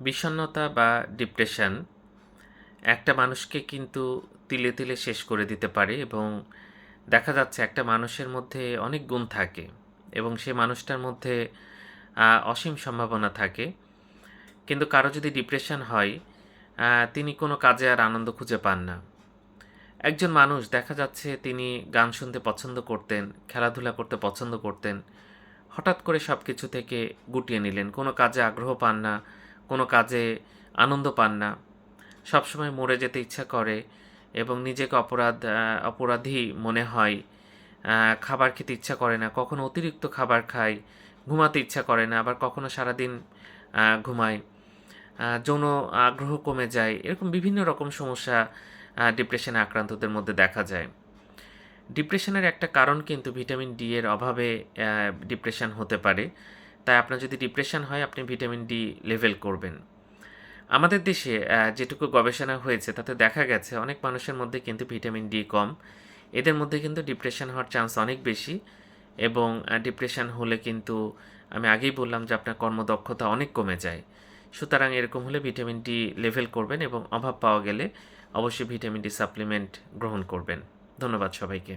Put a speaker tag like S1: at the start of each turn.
S1: বিষণ্ণতা বা ডিপ্রেশন একটা মানুষকে কিন্তু তিলে তিলে শেষ করে দিতে পারে এবং দেখা যাচ্ছে একটা মানুষের মধ্যে অনেক গুণ থাকে এবং সে মানুষটার মধ্যে অসীম সম্ভাবনা থাকে। কিন্তু কারও যদি ডিপ্রেশন হয় তিনি কোনো কাজে আর আনন্দ খুঁজে পান না। একজন মানুষ দেখা যাচ্ছে তিনি গান শুনতে পছন্দ করতেন, খেলাধুলা করতে পছন্দ করতেন, হঠাৎ করে সব কিছু থেকে গুটিয়ে নিলেন, কোনো কাজে আগ্রহ পান না কোনো কাজে আনন্দ পান না। সবসময় মরে যেতে ইচ্ছা করে এবং নিজেকে অপরাধ অপরাধী মনে হয়। খাবার খেতে ইচ্ছা করে না, কখনো অতিরিক্ত খাবার খায়, ঘুমাতে ইচ্ছা করে না, আবার কখনো সারাদিন ঘুমায়। যৌন আগ্রহ কমে যায়, এরকম বিভিন্ন রকম সমস্যা ডিপ্রেশনে আক্রান্তদের মধ্যে দেখা যায়। ডিপ্রেশনের একটা কারণ কিন্তু ভিটামিন ডি এর অভাবে ডিপ্রেশন হতে পারে। তাই আপনার যদি ডিপ্রেশন হয়, আপনি ভিটামিন ডি লেভেল করবেন। আমাদের দেশে যেটুকু গবেষণা হয়েছে, তাতে দেখা গেছে অনেক মানুষের মধ্যে কিন্তু ভিটামিন ডি কম। এদের মধ্যে কিন্তু ডিপ্রেশন হওয়ার চান্স অনেক বেশি এবং ডিপ্রেশন হলে কিন্তু আমি আগেই বললাম যে আপনার কর্মদক্ষতা অনেক কমে যায়। সুতরাং এরকম হলে ভিটামিন ডি লেভেল করবেন এবং অভাব পাওয়া গেলে অবশ্যই ভিটামিন ডি সাপ্লিমেন্ট গ্রহণ করবেন। ধন্যবাদ সবাইকে।